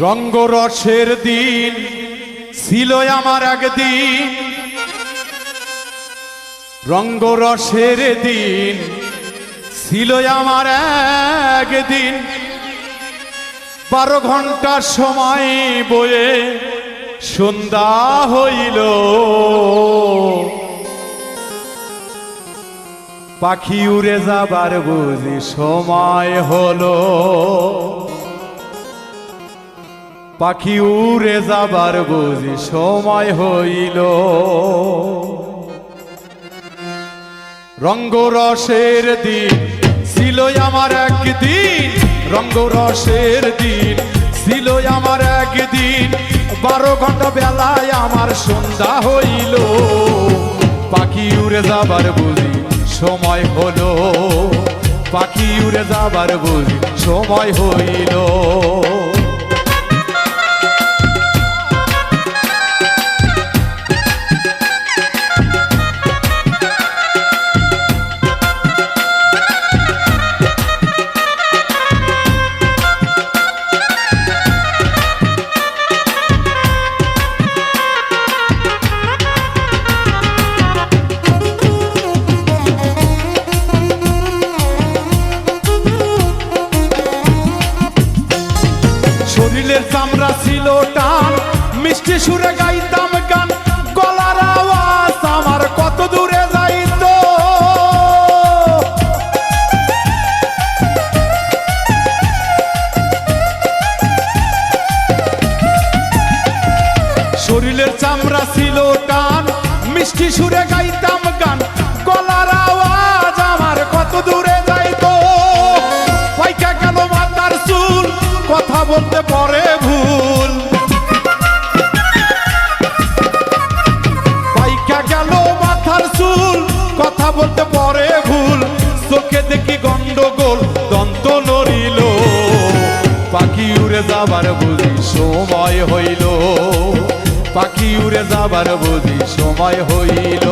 রঙ্গরসের দিন ছিল আমার একদিন। রঙ্গরসের দিন ছিল আমার একদিন। বারো ঘণ্টা সময় বয়ে সন্ধ্যা হইল। পাখি উড়ে যাবার বুঝি সময় হলো। পাখি উড়ে যাবার বুঝি সময় হইল। রঙ্গরসের দিন ছিল আমার একদিন, রঙ্গরসের দিন ছিল আমার একদিন। বারো ঘণ্টা বেলায় আমার সন্ধ্যা হইল। পাখি উড়ে যাবার বুঝি সময় হলো। পাখি উড়ে যাবার বুঝি সময় হইল। ছিল টান। মিষ্টি সুরে গাইতাম গান, গলার আওয়াজ আমার কত দূরে শরীরের চামড়া ছিল টান, মিষ্টি সুরে গাইতাম গান, গলার আওয়াজ আমার কত দূরে যাইতো। পাইকা গেল মাতার চুল, কথা বলতে দেখি গন্ডগোল? দন্ত নড়িল। পাখি উড়ে যাবার বুঝি সময় হইল। পাখি উড়ে যাবার বুঝি সময় হইল।